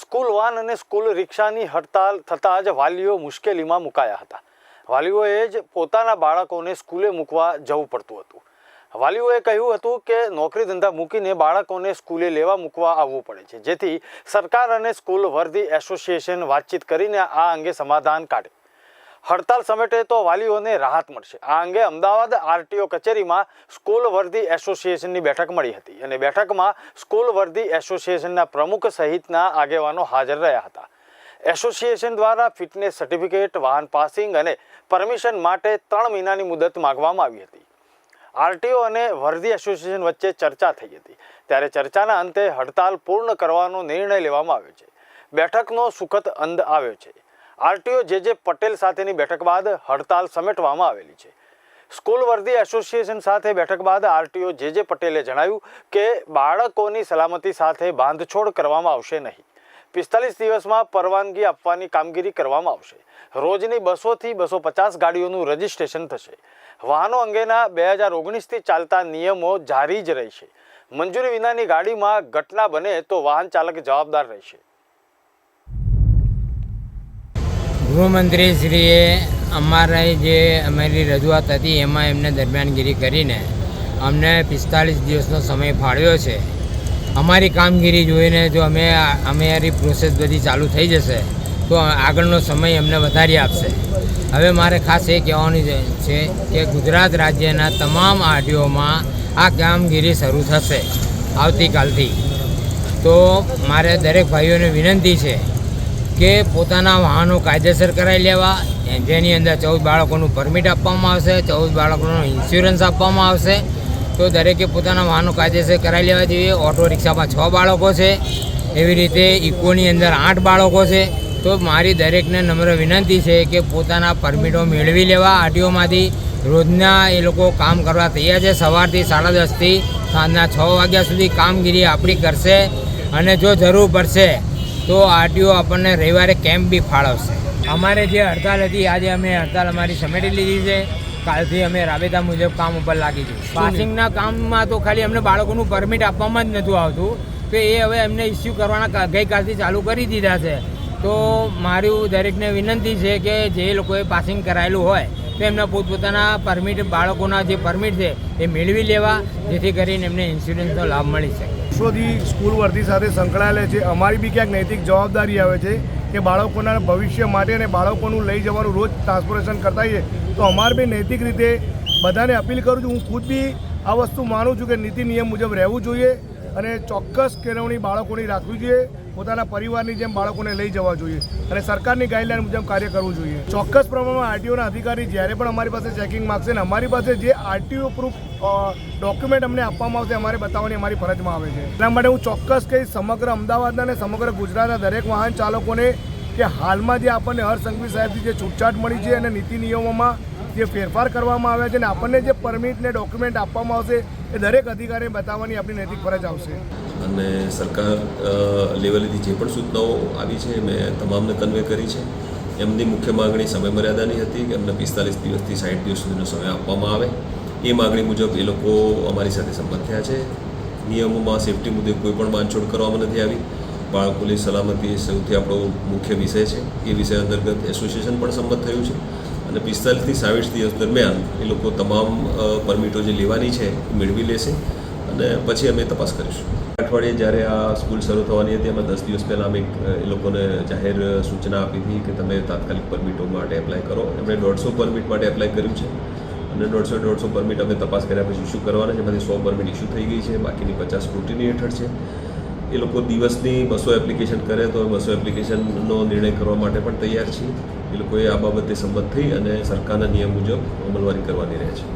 School van અને school રિક્ષાની હડતાલ થતાં જ વાલીઓ મુશ્કેલીમાં મુકાયા હતા. વાલીઓએ જ પોતાના બાળકોને સ્કૂલે મૂકવા જવું પડતું હતું. વાલીઓએ કહ્યું હતું કે નોકરી ધંધા મૂકીને બાળકોને સ્કૂલે લેવા મૂકવા આવવું પડે છે. જેથી સરકાર અને સ્કૂલ વર્ધી એસોસિએશન વાતચીત કરીને આ અંગે સમાધાન કાઢે. હડતાલ સમેટે તો વાલીઓને રાહત મળશે. આ અંગે અમદાવાદ આરટીઓ કચેરીમાં સ્કૂલ વર્ધી એસોસિએશનની બેઠક મળી હતી અને બેઠકમાં સ્કૂલ વર્ધી એસોસિએશનના પ્રમુખ સહિતના આગેવાનો હાજર રહ્યા હતા. એસોસિએશન દ્વારા ફિટનેસ સર્ટિફિકેટ, વાહન પાસિંગ અને પરમિશન માટે ત્રણ મહિનાની મુદત માગવામાં આવી હતી. આરટીઓ અને વર્ધી એસોસિએશન વચ્ચે ચર્ચા થઈ હતી. ત્યારે ચર્ચાના અંતે હડતાલ પૂર્ણ કરવાનો નિર્ણય લેવામાં આવ્યો છે. બેઠકનો સુખદ અંત આવ્યો છે. આરટીઓ જે જે પટેલ સાથેની બેઠક બાદ હડતાલ સમેટવામાં આવેલી છે. સ્કૂલ વર્ધી એસોસિએશન સાથે બેઠક બાદ આરટીઓ જે જે પટેલે જણાવ્યું કે બાળકોની સલામતી સાથે બાંધછોડ કરવામાં આવશે નહીં. પિસ્તાલીસ દિવસમાં પરવાનગી આપવાની કામગીરી કરવામાં આવશે. રોજની બસોથી બસો પચાસ ગાડીઓનું રજિસ્ટ્રેશન થશે. વાહનો અંગેના બે હજાર ઓગણીસથી ચાલતા નિયમો જારી જ રહેશે. મંજૂરી વિનાની ગાડીમાં ઘટના બને તો વાહન ચાલક જવાબદાર રહેશે. ગૃહમંત્રીશ્રીએ અમારી જે અમારી રજૂઆત હતી, એમાં એમને દરમિયાનગીરી કરીને અમને પિસ્તાલીસ દિવસનો સમય ફાળવ્યો છે. અમારી કામગીરી જોઈને જો અમે અમારી પ્રોસેસ બધી ચાલુ થઈ જશે, તો આગળનો સમય અમને વધારી આપશે. હવે મારે ખાસ એ કહેવાનું છે છે કે ગુજરાત રાજ્યના તમામ આરટીઓમાં આ કામગીરી શરૂ થશે આવતીકાલથી. તો મારે દરેક ભાઈઓને વિનંતી છે કે પોતાના વાહનો કાયદેસર કરાવી લેવા, જેની અંદર ચૌદ બાળકોનું પરમિટ આપવામાં આવશે, ચૌદ બાળકોનો ઇન્સ્યોરન્સ આપવામાં આવશે. તો દરેકે પોતાના વાહનો કાયદેસર કરાવી લેવા જોઈએ. ઓટો રિક્ષામાં છ બાળકો છે. એવી રીતે ઇકોની અંદર આઠ બાળકો છે. તો મારી દરેકને નમ્ર વિનંતી છે કે પોતાના પરમિટો મેળવી લેવા. આરટીઓમાંથી રોજના એ લોકો કામ કરવા તૈયાર છે. સવારથી સાડા દસથી સાંજના છ વાગ્યા સુધી કામગીરી આપણી કરશે. અને જો જરૂર પડશે તો આરટીઓ આપણને રવિવારે કેમ્પ બી ફાળવશે. અમારે જે હડતાલ હતી આજે અમે હડતાલ અમારી સમેટી લીધી છે. કાલથી અમે રાબેતા મુજબ કામ ઉપર લાગી જઈશું પાસિંગના કામમાં તો ખાલી અમને બાળકોનું પરમિટ આપવામાં જ નહોતું આવતું. તો એ હવે એમને ઇસ્યુ કરવાના ગઈકાલથી ચાલુ કરી દીધા છે. તો મારું દરેકને વિનંતી છે કે જે લોકોએ પાસિંગ કરાયેલું હોય તો એમના પોતપોતાના પરમિટ બાળકોના જે પરમિટ છે, એ મેળવી લેવા, જેથી કરીને એમને ઇન્સ્યોરન્સનો લાભ મળી શકે. વર્ષોથી સ્કૂલ વર્ધી સાથે સંકળાયેલા છે. અમારી બી ક્યાંક નૈતિક જવાબદારી આવે છે કે બાળકોના ભવિષ્ય માટે અને બાળકોનું લઈ જવાનું રોજ ટ્રાન્સપોર્ટેશન કરતા હોઈએ તો અમારે બી નૈતિક રીતે બધાને અપીલ કરું છું. હું ખુદ બી આ વસ્તુ માનું છું કે નીતિ નિયમ મુજબ રહેવું જોઈએ અને ચોક્કસ કેળવણી બાળકોની રાખવી જોઈએ. પોતાના પરિવારની જેમ બાળકોને લઈ જવા જોઈએ અને સરકારની ગાઈડલાઈન મુજબ કાર્ય કરવું જોઈએ. ચોક્કસ પ્રમાણમાં આરટીઓના અધિકારી જ્યારે પણ અમારી પાસે ચેકિંગ માગશે ને અમારી પાસે જે આરટીઓ પ્રૂફ ડોક્યુમેન્ટ અમને આપવામાં આવશે, અમારે બતાવવાની અમારી ફરજમાં આવે છે. એના માટે હું ચોક્કસ કહીશ, સમગ્ર અમદાવાદના અને સમગ્ર ગુજરાતના દરેક વાહન ચાલકોને કે હાલમાં જે આપણને હરસંઘવી સંઘવી સાહેબથી જે છૂટછાટ મળી છે અને નીતિ નિયમોમાં જે ફેરફાર કરવામાં આવ્યા છે અને આપણને જે પરમિટ ને ડોક્યુમેન્ટ આપવામાં આવશે એ દરેક અધિકારીને બતાવવાની આપણી નૈતિક ફરજ આવશે. અને સરકાર લેવલેથી જે પણ સૂચનાઓ આવી છે, મેં તમામને કન્વે કરી છે. એમની મુખ્ય માગણી સમયમર્યાદાની હતી કે એમને પિસ્તાલીસ દિવસથી સાઠ દિવસ સુધીનો સમય આપવામાં આવે. એ માગણી મુજબ એ લોકો અમારી સાથે સંમત થયા છે. નિયમોમાં સેફટી મુદ્દે કોઈ પણ બાંધછોડ કરવામાં નથી આવી. બાળકોની સલામતી સૌથી આપણો મુખ્ય વિષય છે. એ વિષય અંતર્ગત એસોસિએશન પણ સંમત થયું છે. અને પિસ્તાલીસથી સાવીસ દિવસ દરમિયાન એ લોકો તમામ પરમિટો જે લેવાની છે એ મેળવી લેશે અને પછી અમે તપાસ કરીશું. અઠવાડિયે જ્યારે આ સ્કૂલ શરૂ થવાની હતી એમાં દસ દિવસ પહેલાં અમે એ લોકોને જાહેર સૂચના આપી હતી કે તમે તાત્કાલિક પરમિટો માટે એપ્લાય કરો. એમણે દોઢસો પરમિટ માટે એપ્લાય કર્યું છે અને દોઢસો દોઢસો પરમિટ અમે તપાસ કર્યા પછી ઇસ્યુ કરવાના છે. એમાંથી સો પરમિટ ઇસ્યુ થઈ ગઈ છે. બાકીની પચાસ સ્ક્રુટીની હેઠળ છે. એ લોકો દિવસની બસો એપ્લિકેશન કરે તો બસો એપ્લિકેશનનો નિર્ણય કરવા માટે પણ તૈયાર છીએ એ લોકોએ આ બાબતે સંમત થઈ અને સરકારના નિયમ મુજબ અમલવારી કરવાની રહે છે